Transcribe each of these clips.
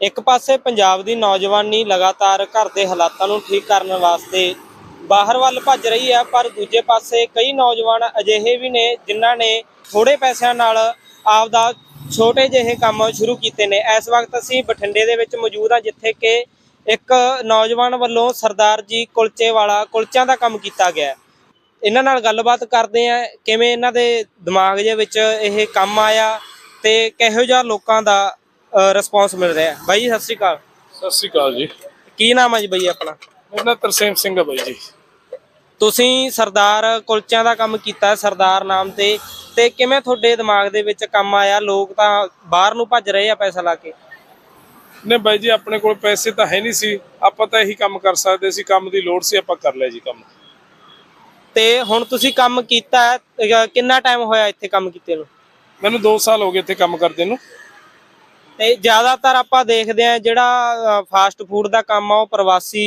ਇੱਕ ਪਾਸੇ ਪੰਜਾਬ ਦੀ ਨੌਜਵਾਨੀ ਲਗਾਤਾਰ ਘਰ ਦੇ ਹਾਲਾਤਾਂ ਨੂੰ ਠੀਕ ਕਰਨ ਵਾਸਤੇ ਬਾਹਰ ਵੱਲ ਭੱਜ ਰਹੀ ਹੈ, ਪਰ ਦੂਜੇ ਪਾਸੇ ਕਈ ਨੌਜਵਾਨ ਅਜਿਹੇ ਵੀ ਨੇ ਜਿਨ੍ਹਾਂ ਨੇ ਥੋੜੇ ਪੈਸਿਆਂ ਨਾਲ ਆਪਦਾ ਛੋਟੇ ਜਿਹੇ ਕੰਮ ਸ਼ੁਰੂ ਕੀਤੇ ਨੇ। ਇਸ ਵਕਤ ਅਸੀਂ ਬਠਿੰਡੇ ਦੇ ਵਿੱਚ ਮੌਜੂਦ ਹਾਂ ਜਿੱਥੇ ਕਿ ਇੱਕ ਨੌਜਵਾਨ ਵੱਲੋਂ ਸਰਦਾਰ ਜੀ ਕੁਲਚੇ ਵਾਲਾ ਕੁਲਚਿਆਂ ਦਾ ਕੰਮ ਕੀਤਾ ਗਿਆ। ਇਹਨਾਂ ਨਾਲ ਗੱਲਬਾਤ ਕਰਦੇ ਆ ਕਿਵੇਂ ਇਹਨਾਂ ਦੇ ਦਿਮਾਗ ਦੇ ਵਿੱਚ ਇਹ ਕੰਮ ਆਇਆ ਤੇ ਕਿਹੋ ਜਿਹਾ ਲੋਕਾਂ ਦਾ ਰਿਸਪੌਂਸ ਮਿਲ ਰਿਹਾ ਬਾਈ ਜੀ ਸਤਿ ਸ਼੍ਰੀ ਅਕਾਲ। ਸਤਿ ਸ਼੍ਰੀ ਅਕਾਲ ਜੀ। ਕੀ ਨਾਮ ਹੈ ਜੀ ਬਾਈ ਆਪਣਾ? ਮੇਰਾ ਨਾਮ ਤਰਸੇਮ ਸਿੰਘ ਹੈ ਬਾਈ ਜੀ। ਤੁਸੀਂ ਸਰਦਾਰ ਕੁਲਚਿਆਂ ਦਾ ਕੰਮ ਕੀਤਾ ਸਰਦਾਰ ਨਾਮ ਤੇ ਤੇ ਕਿਵੇਂ ਤੁਹਾਡੇ ਦਿਮਾਗ ਦੇ ਵਿੱਚ ਕੰਮ ਆਇਆ? ਲੋਕ ਤਾਂ ਬਾਹਰ ਨੂੰ ਭੱਜ ਰਹੇ ਆ ਪੈਸਾ ਲਾ ਕੇ। ਨੇ ਬਾਈ ਜੀ ਆਪਣੇ ਕੋਲ ਪੈਸੇ ਤਾਂ ਹੈ ਨਹੀਂ ਸੀ। ਆਪਾਂ ਤਾਂ ਇਹੀ ਕੰਮ ਕਰ ਸਕਦੇ ਸੀ। ਕੰਮ ਦੀ ਲੋੜ ਸੀ ਆਪਾਂ ਕਰ ਲਿਆ ਜੀ ਕੰਮ। ਤੇ ਹੁਣ ਤੁਸੀਂ ਕੰਮ ਕੀਤਾ ਹੈ, ਅਹ ਕਿੰਨਾ ਟਾਈਮ ਹੋਇਆ ਇੱਥੇ ਕੰਮ ਕੀਤੇ ਨੂੰ? ਮੈਨੂੰ 2 ਸਾਲ ਹੋ ਗਏ ਇੱਥੇ ਕੰਮ ਕਰਦੇ ਨੂੰ। ਤੇ ਜ਼ਿਆਦਾਤਰ ਆਪਾਂ ਦੇਖਦੇ ਆ ਜਿਹੜਾ ਫਾਸਟ ਫੂਡ ਦਾ ਕੰਮ ਆ ਉਹ ਪ੍ਰਵਾਸੀ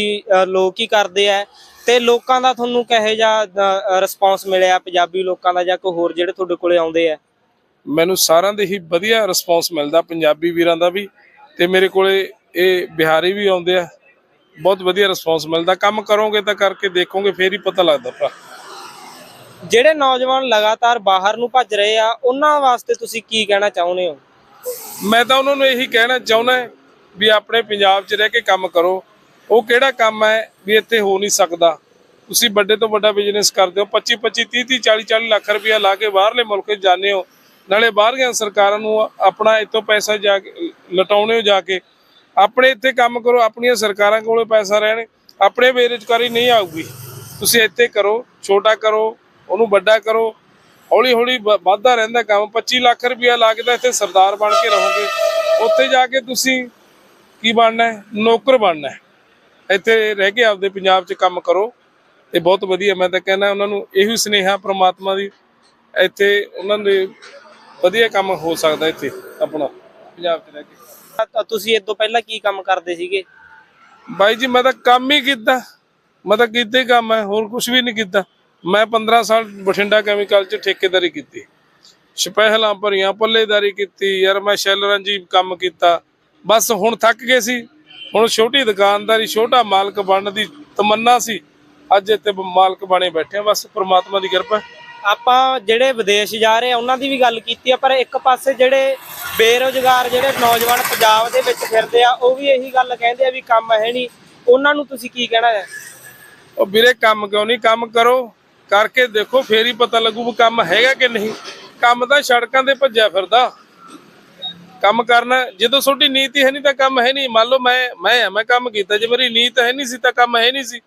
ਲੋਕ ਹੀ ਕਰਦੇ ਆ। ਤੇ ਲੋਕਾਂ ਦਾ ਤੁਹਾਨੂੰ ਕਿਹੋ ਜਿਹਾ ਰਿਸਪੌਂਸ ਮਿਲਿਆ? ਪੰਜਾਬੀ ਲੋਕਾਂ ਦਾ ਜਾਂ ਕੋਈ ਹੋਰ ਜਿਹੜੇ ਤੁਹਾਡੇ ਕੋਲੇ ਆਉਂਦੇ ਆ? ਮੈਨੂੰ ਸਾਰਿਆਂ ਦੇ ਹੀ ਵਧੀਆ ਰਿਸਪੌਂਸ ਮਿਲਦਾ ਪੰਜਾਬੀ ਵੀਰਾਂ ਦਾ ਵੀ। ਤੇ ਮੇਰੇ ਕੋਲੇ ਇਹ ਬਿਹਾਰੀ ਵੀ ਆਉਂਦੇ ਆ। ਬਹੁਤ ਵਧੀਆ ਰਿਸਪੌਂਸ ਮਿਲਦਾ। ਕੰਮ ਕਰੋਗੇ ਤਾਂ ਕਰਕੇ ਦੇਖੋਗੇ ਫੇਰ ਹੀ ਪਤਾ ਲੱਗਦਾ ਭਰਾ। ਜਿਹੜੇ ਨੌਜਵਾਨ ਲਗਾਤਾਰ ਬਾਹਰ ਨੂੰ ਭੱਜ ਰਹੇ ਆ ਉਹਨਾਂ ਵਾਸਤੇ ਤੁਸੀਂ ਕੀ ਕਹਿਣਾ ਚਾਹੁੰਦੇ ਹੋ? ਮੈਂ ਤਾਂ ਉਹਨਾਂ ਨੂੰ ਇਹੀ ਕਹਿਣਾ ਚਾਹੁੰਦਾ ਵੀ ਆਪਣੇ ਪੰਜਾਬ 'ਚ ਰਹਿ ਕੇ ਕੰਮ ਕਰੋ। ਉਹ ਕਿਹੜਾ ਕੰਮ ਹੈ ਵੀ ਇੱਥੇ ਹੋ ਨਹੀਂ ਸਕਦਾ? ਤੁਸੀਂ ਵੱਡੇ ਤੋਂ ਵੱਡਾ ਬਿਜ਼ਨਸ ਕਰਦੇ ਹੋ 25 25 30 30 40 40 ਲੱਖ ਰੁਪਇਆ ਲਾ ਕੇ ਬਾਹਰਲੇ ਮੁਲਕ 'ਚ ਜਾਂਦੇ ਹੋ। ਨਾਲੇ ਬਾਹਰਲੀਆਂ ਸਰਕਾਰਾਂ ਨੂੰ ਆਪਣਾ ਇੱਥੋਂ ਪੈਸਾ ਜਾ ਕੇ, ਲਟਾਉਣੇ ਹੋ ਜਾ ਕੇ। ਆਪਣੇ ਇੱਥੇ ਕੰਮ ਕਰੋ, ਆਪਣੀਆਂ ਸਰਕਾਰਾਂ ਕੋਲੇ ਪੈਸਾ ਰਹਿਣ, ਆਪਣੇ ਬੇਰੁਜ਼ਗਾਰੀ ਨਹੀਂ ਆਊਗੀ। ਤੁਸੀਂ ਇੱਥੇ ਕਰੋ, ਛੋਟਾ ਕਰੋ, ਉਹਨੂੰ ਵੱਡਾ ਕਰੋ ਹੌਲੀ ਹੌਲੀ ਵ- ਵੱਧਦਾ ਰਹਿੰਦਾ ਕੰਮ। 25 ਲੱਖ ਰੁਪਇਆ ਲਾ ਕੇ ਤਾਂ ਇੱਥੇ ਸਰਦਾਰ ਬਣ ਕੇ ਰਹੋਗੇ। ਉੱਥੇ ਜਾ ਕੇ ਤੁਸੀਂ ਕੀ ਬਣਨਾ ਹੈ? ਨੌਕਰ ਬਣਨਾ ਹੈ। ਇੱਥੇ ਰਹਿ ਕੇ ਆਪਦੇ ਪੰਜਾਬ 'ਚ ਕੰਮ ਕਰੋ। ਤੇ ਬਹੁਤ ਵਧੀਆ ਮੈਂ ਤਾਂ ਕਹਿੰਦਾ ਉਹਨਾਂ ਨੂੰ ਇਹੀ ਸੁਨੇਹਾ ਪ੍ਰਮਾਤਮਾ ਦੀ ਇੱਥੇ ਉਹਨਾਂ ਦੇ ਵਧੀਆ ਕੰਮ ਹੋ ਸਕਦਾ ਇੱਥੇ ਆਪਣਾ ਪੰਜਾਬ 'ਚ ਰਹਿ ਕੇ। ਤੁਸੀਂ ਇਹ ਤੋਂ ਪਹਿਲਾਂ ਕੀ ਕੰਮ ਕਰਦੇ ਸੀਗੇ? ਬਾਈ ਜੀ ਮੈਂ ਤਾਂ ਕੰਮ ਹੀ ਕੀਤਾ। ਮੈਂ ਤਾਂ ਕੀਤਾ ਹੀ ਕੰਮ ਹੈ ਹੋਰ ਕੁਝ ਵੀ ਨਹੀਂ ਕੀਤਾ। ਮੈਂ 15 ਸਾਲ ਬਠਿੰਡਾ ਕੈਮੀਕਲ 'ਚ ਠੇਕੇਦਾਰੀ ਕੀਤੀ। ਸਪੈਹਲਾਂ ਭਰੀਆਂ ਪੱਲੇਦਾਰੀ ਕੀਤੀ ਯਾਰ ਮੈਂ ਸ਼ੈਲਰਾਂ ਜੀ ਕੰਮ ਕੀਤਾ। ਬਸ ਹੁਣ ਥੱਕ ਗਏ ਸੀ। ਹੁਣ ਛੋਟੀ ਦੁਕਾਨਦਾਰੀ ਛੋਟਾ ਮਾਲਕ ਬਣਨ ਦੀ ਤਮੰਨਾ ਸੀ। ਅੱਜ ਇੱਥੇ ਮਾਲਕ ਬਣੇ ਬੈਠੇ ਆ ਬਸ ਪ੍ਰਮਾਤਮਾ ਦੀ ਕਿਰਪਾ। ਆਪਾਂ ਜਿਹੜੇ ਵਿਦੇਸ਼ ਜਾ ਰਹੇ ਆ ਉਹਨਾਂ ਦੀ ਵੀ ਗੱਲ ਕੀਤੀ ਆ ਪਰ ਇੱਕ ਪਾਸੇ ਜਿਹੜੇ ਬੇਰੋਜ਼ਗਾਰ ਜਿਹੜੇ ਨੌਜਵਾਨ ਪੰਜਾਬ ਦੇ ਵਿੱਚ ਫਿਰਦੇ ਆ ਉਹ ਵੀ ਇਹੀ ਗੱਲ ਕਹਿੰਦੇ ਆ ਵੀ ਕੰਮ ਹੈ ਨਹੀਂ। ਉਹਨਾਂ ਨੂੰ ਤੁਸੀਂ ਕੀ ਕਹਿਣਾ ਹੈ? ਉਹ ਵੀਰੇ ਕੰਮ ਕਿਉਂ ਨਹੀਂ? ਕੰਮ ਕਰੋ। ਕਰਕੇ ਦੇਖੋ ਫੇਰ ਹੀ ਪਤਾ ਲੱਗੂ ਵੀ ਕੰਮ ਹੈਗਾ ਕਿ ਨਹੀਂ। ਕੰਮ ਤਾਂ ਸੜਕਾਂ ਤੇ ਭੱਜਿਆ ਫਿਰਦਾ। ਕੰਮ ਕਰਨਾ ਜਦੋਂ ਤੁਹਾਡੀ ਨੀਤ ਹੈ ਨਹੀਂ ਤਾਂ ਕੰਮ ਹੈ ਨਹੀਂ। ਮੰਨ ਲਓ ਮੈਂ ਮੈਂ ਆ ਮੈਂ ਕੰਮ ਕੀਤਾ, ਜੇ ਮੇਰੀ ਨੀਤ ਹੈ ਨਹੀਂ ਸੀ ਤਾਂ ਕੰਮ ਹੈ ਨਹੀਂ ਸੀ।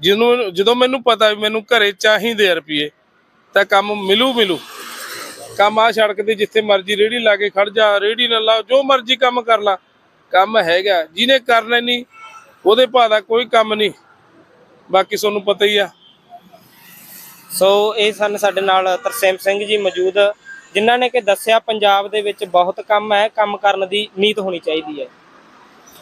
ਜਿਹਨੂੰ, ਜਦੋਂ ਮੈਨੂੰ ਪਤਾ ਵੀ ਮੈਨੂੰ ਘਰੇ ਚਾਹੀਦੇ ਆ ਰੁਪਏ ਤਾਂ ਕੰਮ ਮਿਲੂ ਮਿਲੂ। ਕੰਮ ਆ ਸੜਕ ਤੇ ਜਿੱਥੇ ਮਰਜ਼ੀ ਰੇੜੀ ਲਾ ਕੇ ਖੜ ਜਾ, ਰੇੜੀ ਨਾ ਲਾ ਜੋ ਮਰਜ਼ੀ ਕੰਮ ਕਰ ਲਾ। ਕੰਮ ਹੈਗਾ। ਜਿਹਨੇ ਕਰਨਾ ਨਹੀਂ ਉਹਦੇ ਭਾਅ ਦਾ ਕੋਈ ਕੰਮ ਨਹੀਂ ਬਾਕੀ ਤੁਹਾਨੂੰ ਪਤਾ ਹੀ ਆ। ਸੋ ਇਹ ਸਨ ਸਾਡੇ ਨਾਲ ਤਰਸੇਮ ਸਿੰਘ ਜੀ ਮੌਜੂਦ, ਜਿਨ੍ਹਾਂ ਨੇ ਕਿ ਦੱਸਿਆ ਪੰਜਾਬ ਦੇ ਵਿੱਚ ਬਹੁਤ ਕੰਮ ਹੈ, ਕੰਮ ਕਰਨ ਦੀ ਨੀਤ ਹੋਣੀ ਚਾਹੀਦੀ ਹੈ।